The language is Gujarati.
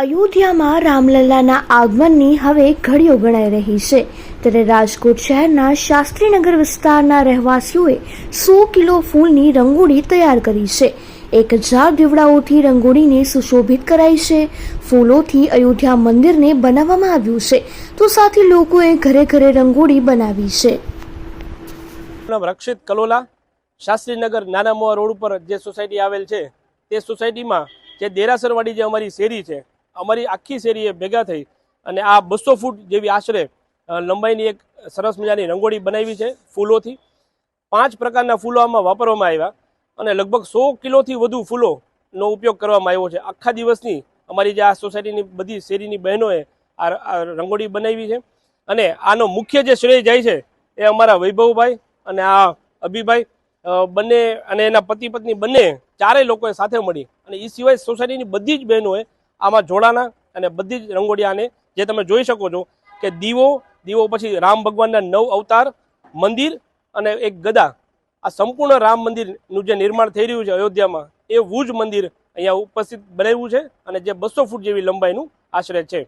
અયોધ્યામાં રામલલ્લાના આગમનની હવે ઘડીઓ ગણાઈ રહી છે. ત્યારે રાજકોટ શહેરના શાસ્ત્રીનગર વિસ્તારના રહેવાસીઓએ સો કિલો ફૂલની રંગોળી તૈયાર કરી છે. એક હજાર દીવડાઓથી રંગોળીને સુશોભિત કરાઈ છે. ફૂલોથી અયોધ્યા મંદિરને બનાવવામાં આવ્યું છે. તો સાથે લોકોએ ઘરે ઘરે રંગોળી બનાવી છે. નામ રક્ષિત કલોલા, શાસ્ત્રીનગર નાના મોવા રોડ ઉપર જે સોસાયટી આવેલ છે, તે સોસાયટીમાં જે દેરાસરવાડી જે અમારી શેરી છે અમારી આખી શેરીએ ભેગા થઈ અને આ બસો ફૂટ જેવી આશરે લંબાઈની એક સરસ મજાની રંગોળી બનાવી છે ફૂલોથી. પાંચ પ્રકારના ફૂલો આમાં વાપરવામાં આવ્યા અને લગભગ સો કિલોથી વધુ ફૂલોનો ઉપયોગ કરવામાં આવ્યો છે. આખા દિવસની અમારી જે આ સોસાયટીની બધી શેરીની બહેનોએ આ રંગોળી બનાવી છે અને આનો મુખ્ય જે શ્રેય જાય છે એ અમારા વૈભવભાઈ અને આ અભિભાઈ બંને અને એના પતિ પત્ની બંને ચારેય લોકોએ સાથે મળી અને એ સિવાય સોસાયટીની બધી જ બહેનોએ આમાં જોડાના અને બધી જ રંગોળિયાને જે તમે જોઈ શકો છો કે દીવો દીવો પછી રામ ભગવાનના નવ અવતાર, મંદિર અને એક ગદા. આ સંપૂર્ણ રામ મંદિરનું જે નિર્માણ થઈ રહ્યું છે અયોધ્યામાં, એ જ મંદિર અહીંયા ઉપસ્થિત બનાવ્યું છે અને જે બસો ફૂટ જેવી લંબાઈનું આશરે છે.